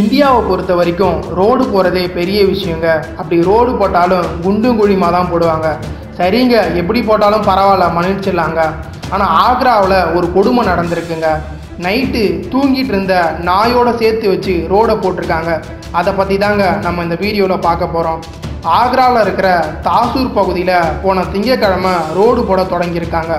இந்தியாவை பொறுத்த வரைக்கும் ரோடு போகிறதே பெரிய விஷயங்க. அப்படி ரோடு போட்டாலும் குண்டும் குழிமாக தான் போடுவாங்க. சரிங்க எப்படி போட்டாலும் பரவாயில்ல மன்னிச்சிடலாங்க. ஆனால் ஆக்ராவில் ஒரு கொடுமை நடந்திருக்குங்க. நைட்டு தூங்கிட்டு இருந்த நாயோட சேர்த்து வச்சு ரோடை போட்டிருக்காங்க. அதை பற்றி தாங்க நம்ம இந்த வீடியோவில் பார்க்க போகிறோம் ஆக்ராவில் இருக்கிற தாசூர் பகுதியில் போன திங்கக்கிழமை ரோடு போட தொடங்கியிருக்காங்க.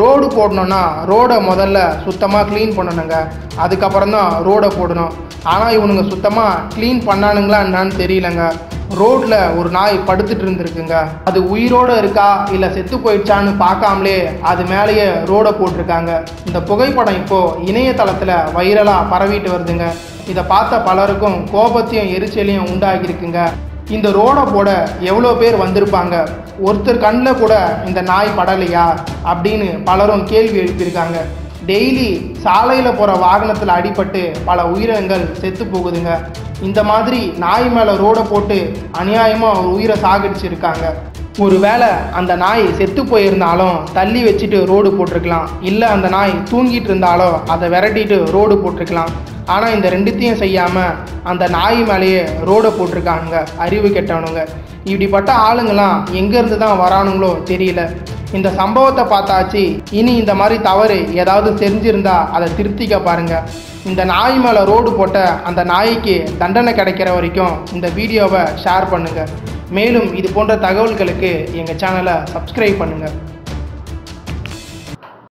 ரோடு போடணுன்னா ரோடை முதல்ல சுத்தமாக க்ளீன் பண்ணணுங்க. அதுக்கப்புறம் தான் ரோடை போடணும். ஆனால் இவனுங்க சுத்தமாக க்ளீன் பண்ணானுங்களா என்னான்னு தெரியலங்க. ரோட்டில் ஒரு நாய் படுத்துட்டு இருந்திருக்குங்க. அது உயிரோடு இருக்கா இல்லை செத்து போயிடுச்சான்னு பார்க்காமலே அது மேலேயே ரோடை போட்டிருக்காங்க. இந்த புகைப்படம் இப்போது இணையதளத்தில் வைரலாக பரவிட்டு வருதுங்க. இதை பார்த்த பலருக்கும் கோபத்தையும் எரிச்சலையும் உண்டாகியிருக்குங்க இந்த ரோடை போட எவ்வளோ பேர் வந்திருப்பாங்க? ஒருத்தர் கண்ணில் கூட இந்த நாய் படலையா? அப்படின்னு பலரும் கேள்வி எழுப்பியிருக்காங்க. டெய்லி சாலையில் போகிற வாகனத்தில் அடிபட்டு பல உயிரினங்கள் செத்து போகுதுங்க. இந்த மாதிரி நாய் மேலே ரோடை போட்டு அநியாயமாக ஒரு உயிரை சாகடிச்சிருக்காங்க. ஒருவேளை அந்த நாய் செத்து போயிருந்தாலும் தள்ளி வச்சுட்டு ரோடு போட்டிருக்கலாம். இல்லை அந்த நாய் தூங்கிட்டு இருந்தாலும் அதை விரட்டிட்டு ரோடு போட்டிருக்கலாம். ஆனால் இந்த ரெண்டுத்தையும் செய்யாமல் அந்த நாய் மேலேயே ரோடை போட்டிருக்காங்க அறிவு கெட்டவனுங்க. இப்படிப்பட்ட ஆளுங்களாம் எங்கேருந்து தான் வரானுங்களோ தெரியல. இந்த சம்பவத்தை பார்த்தாச்சு. இனி இந்த மாதிரி தவறு ஏதாவது தெரிஞ்சிருந்தா அதை திருத்திக்க பாருங்க. இந்த நாய் மேலே ரோடு போட்ட அந்த நாய்க்கு தண்டனை கிடைக்கிற வரைக்கும் இந்த வீடியோவை ஷேர் பண்ணுங்கள் மேலும் இது போன்ற தகவல்களுக்கு எங்கள் சேனலை சப்ஸ்கிரைப் பண்ணுங்கள்